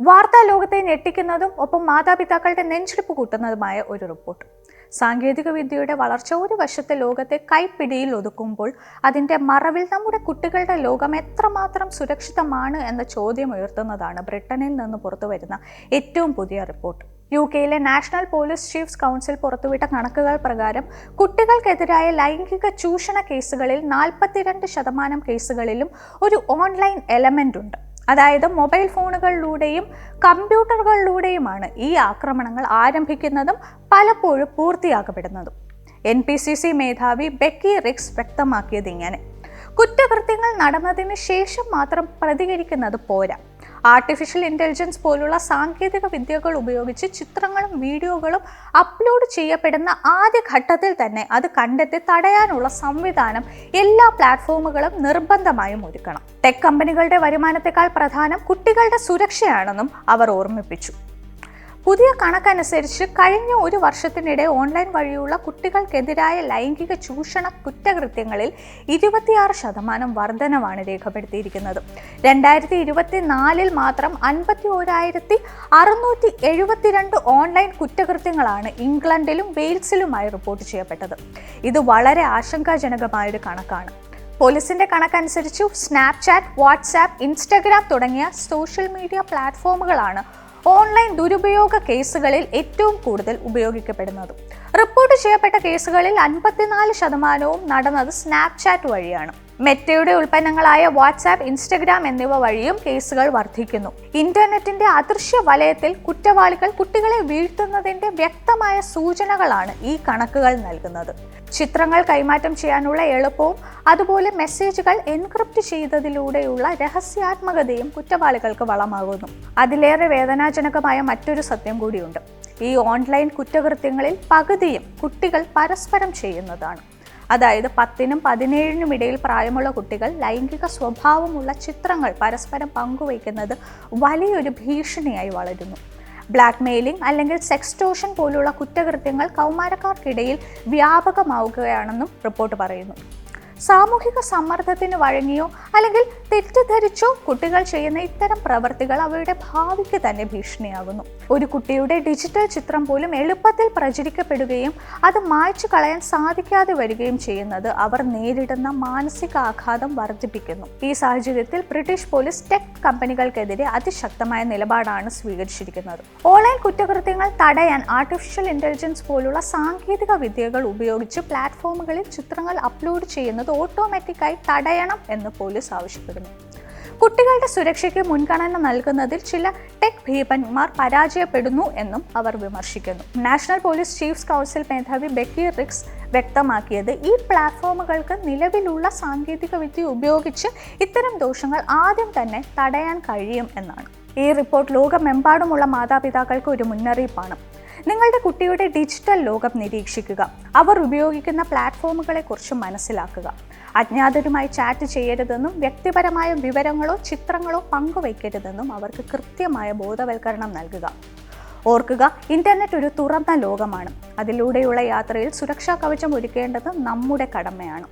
വാർത്താ ലോകത്തെ ഞെട്ടിക്കുന്നതും ഒപ്പം മാതാപിതാക്കളുടെ നെഞ്ചിടിപ്പ് കൂട്ടുന്നതുമായ ഒരു റിപ്പോർട്ട്. സാങ്കേതിക വിദ്യയുടെ വളർച്ച ഒരു വശത്തെ ലോകത്തെ കൈപ്പിടിയിൽ ഒതുക്കുമ്പോൾ അതിന്റെ മറവിൽ നമ്മുടെ കുട്ടികളുടെ ലോകം എത്രമാത്രം സുരക്ഷിതമാണ് എന്ന ചോദ്യം ഉയർത്തുന്നതാണ് ബ്രിട്ടനിൽ നിന്ന് പുറത്തുവരുന്ന ഏറ്റവും പുതിയ റിപ്പോർട്ട്. യു കെയിലെ നാഷണൽ പോലീസ് ചീഫ്സ് കൗൺസിൽ പുറത്തുവിട്ട കണക്കുകൾ പ്രകാരം കുട്ടികൾക്കെതിരായ ലൈംഗിക ചൂഷണ കേസുകളിൽ നാൽപ്പത്തിരണ്ട് ശതമാനം കേസുകളിലും ഒരു ഓൺലൈൻ എലമെന്റ് ഉണ്ട്. അതായത് മൊബൈൽ ഫോണുകളിലൂടെയും കമ്പ്യൂട്ടറുകളിലൂടെയുമാണ് ഈ ആക്രമണങ്ങൾ ആരംഭിക്കുന്നതും പലപ്പോഴും പൂർത്തിയാക്കപ്പെടുന്നതും. എൻ പി സി സി മേധാവി ബെക്കി റിക്സ് വ്യക്തമാക്കിയത് ഇങ്ങനെ. കുറ്റകൃത്യങ്ങൾ നടന്നതിന് ശേഷം മാത്രം പ്രതികരിക്കുന്നത് പോരാ. ആർട്ടിഫിഷ്യൽ ഇന്റലിജൻസ് പോലുള്ള സാങ്കേതിക വിദ്യകൾ ഉപയോഗിച്ച് ചിത്രങ്ങളും വീഡിയോകളും അപ്ലോഡ് ചെയ്യപ്പെടുന്ന ആദ്യ ഘട്ടത്തിൽ തന്നെ അത് കണ്ടെത്തി തടയാനുള്ള സംവിധാനം എല്ലാ പ്ലാറ്റ്ഫോമുകളും നിർബന്ധമായും ഒരുക്കണം. ടെക് കമ്പനികളുടെ വരുമാനത്തെക്കാൾ പ്രധാനം കുട്ടികളുടെ സുരക്ഷയാണെന്നും അവർ ഓർമ്മിപ്പിച്ചു. പുതിയ കണക്കനുസരിച്ച് കഴിഞ്ഞ ഒരു വർഷത്തിനിടെ ഓൺലൈൻ വഴിയുള്ള കുട്ടികൾക്കെതിരായ ലൈംഗിക ചൂഷണ കുറ്റകൃത്യങ്ങളിൽ ഇരുപത്തിയാറ് ശതമാനം വർധനമാണ് രേഖപ്പെടുത്തിയിരിക്കുന്നത്. രണ്ടായിരത്തി ഇരുപത്തിനാലിൽ മാത്രം അൻപത്തി ഓരായിരത്തി അറുന്നൂറ്റി എഴുപത്തിരണ്ട് ഓൺലൈൻ കുറ്റകൃത്യങ്ങളാണ് ഇംഗ്ലണ്ടിലും വെയിൽസിലുമായി റിപ്പോർട്ട് ചെയ്യപ്പെട്ടത്. ഇത് വളരെ ആശങ്കാജനകമായൊരു കണക്കാണ്. പോലീസിന്റെ കണക്കനുസരിച്ച് സ്നാപ്ചാറ്റ് വാട്സാപ്പ് ഇൻസ്റ്റഗ്രാം തുടങ്ങിയ സോഷ്യൽ മീഡിയ പ്ലാറ്റ്ഫോമുകളാണ് ഓൺലൈൻ ദുരുപയോഗ കേസുകളിൽ ഏറ്റവും കൂടുതൽ ഉപയോഗിക്കപ്പെടുന്നത്. റിപ്പോർട്ട് ചെയ്യപ്പെട്ട കേസുകളിൽ അൻപത്തിനാല് ശതമാനവും നടന്നത് സ്നാപ്ചാറ്റ് വഴിയാണ്. മെറ്റയുടെ ഉൽപ്പന്നങ്ങളായ വാട്സാപ്പ് ഇൻസ്റ്റഗ്രാം എന്നിവ വഴിയും കേസുകൾ വർദ്ധിക്കുന്നു. ഇന്റർനെറ്റിന്റെ അദൃശ്യ വലയത്തിൽ കുറ്റവാളികൾ കുട്ടികളെ വീഴ്ത്തുന്നതിന്റെ വ്യക്തമായ സൂചനകളാണ് ഈ കണക്കുകൾ നൽകുന്നത്. ചിത്രങ്ങൾ കൈമാറ്റം ചെയ്യാനുള്ള എളുപ്പവും അതുപോലെ മെസ്സേജുകൾ എൻക്രിപ്റ്റ് ചെയ്തതിലൂടെയുള്ള രഹസ്യാത്മകതയും കുറ്റവാളികൾക്ക് വളമാകുന്നു. അതിലേറെ വേദനാജനകമായ മറ്റൊരു സത്യം കൂടിയുണ്ട്. ഈ ഓൺലൈൻ കുറ്റകൃത്യങ്ങളിൽ പകുതിയും കുട്ടികൾ പരസ്പരം ചെയ്യുന്നതാണ്. അതായത് പത്തിനും പതിനേഴിനും ഇടയിൽ പ്രായമുള്ള കുട്ടികൾ ലൈംഗിക സ്വഭാവമുള്ള ചിത്രങ്ങൾ പരസ്പരം പങ്കുവയ്ക്കുന്നത് വലിയൊരു ഭീഷണിയായി വളരുന്നു. ബ്ലാക്ക് മെയിലിംഗ് അല്ലെങ്കിൽ സെക്സ്റ്റോഷൻ പോലുള്ള കുറ്റകൃത്യങ്ങൾ കൗമാരക്കാർക്കിടയിൽ വ്യാപകമാവുകയാണെന്നും റിപ്പോർട്ട് പറയുന്നു. സാമൂഹിക സമ്മർദ്ദത്തിന് വഴങ്ങിയോ അല്ലെങ്കിൽ തെറ്റിദ്ധരിച്ചോ കുട്ടികൾ ചെയ്യുന്ന ഇത്തരം പ്രവർത്തികൾ അവയുടെ ഭാവിക്ക് തന്നെ ഭീഷണിയാകുന്നു. ഒരു കുട്ടിയുടെ ഡിജിറ്റൽ ചിത്രം പോലും എളുപ്പത്തിൽ പ്രചരിക്കപ്പെടുകയും അത് മായ്ച്ചു കളയാൻ സാധിക്കാതെ വരികയും ചെയ്യുന്നത് അവർ നേരിടുന്ന മാനസികാഘാതം വർദ്ധിപ്പിക്കുന്നു. ഈ സാഹചര്യത്തിൽ ബ്രിട്ടീഷ് പോലീസ് ടെക് കമ്പനികൾക്കെതിരെ അതിശക്തമായ നിലപാടാണ് സ്വീകരിച്ചിരിക്കുന്നത്. ഓൺലൈൻ കുറ്റകൃത്യങ്ങൾ തടയാൻ ആർട്ടിഫിഷ്യൽ ഇന്റലിജൻസ് പോലുള്ള സാങ്കേതിക വിദ്യകൾ ഉപയോഗിച്ച് പ്ലാറ്റ്ഫോമുകളിൽ ചിത്രങ്ങൾ അപ്ലോഡ് ചെയ്യുന്നത് ഓട്ടോമാറ്റിക്കായി തടയണം എന്ന് പോലീസ് ആവശ്യപ്പെടുന്നു. കുട്ടികളുടെ സുരക്ഷയ്ക്ക് മുൻഗണന നൽകുന്നതിൽ ചില ടെക് ഭീപന്മാർ പരാജയപ്പെടുന്നു എന്നും അവർ വിമർശിക്കുന്നു. നാഷണൽ പോലീസ് ചീഫ്സ് കൗൺസിൽ മേധാവി ബെക്കി റിക്സ് വ്യക്തമാക്കിയത് ഈ പ്ലാറ്റ്ഫോമുകൾക്ക് നിലവിലുള്ള സാങ്കേതിക വിദ്യ ഉപയോഗിച്ച് ഇത്തരം ദോഷങ്ങൾ ആദ്യം തന്നെ തടയാൻ കഴിയും എന്നാണ്. ഈ റിപ്പോർട്ട് ലോകമെമ്പാടുമുള്ള മാതാപിതാക്കൾക്ക് ഒരു മുന്നറിയിപ്പാണ്. നിങ്ങളുടെ കുട്ടിയുടെ ഡിജിറ്റൽ ലോകം നിരീക്ഷിക്കുക. അവർ ഉപയോഗിക്കുന്ന പ്ലാറ്റ്ഫോമുകളെ കുറിച്ച് മനസ്സിലാക്കുക. അജ്ഞാതരുമായി ചാറ്റ് ചെയ്യരുതെന്നും വ്യക്തിപരമായ വിവരങ്ങളോ ചിത്രങ്ങളോ പങ്കുവയ്ക്കരുതെന്നും അവർക്ക് കൃത്യമായ ബോധവൽക്കരണം നൽകുക. ഓർക്കുക ഇന്റർനെറ്റ് ഒരു തുറന്ന ലോകമാണ്. അതിലൂടെയുള്ള യാത്രയിൽ സുരക്ഷാ കവചം ഒരുക്കേണ്ടത് നമ്മുടെ കടമയാണ്.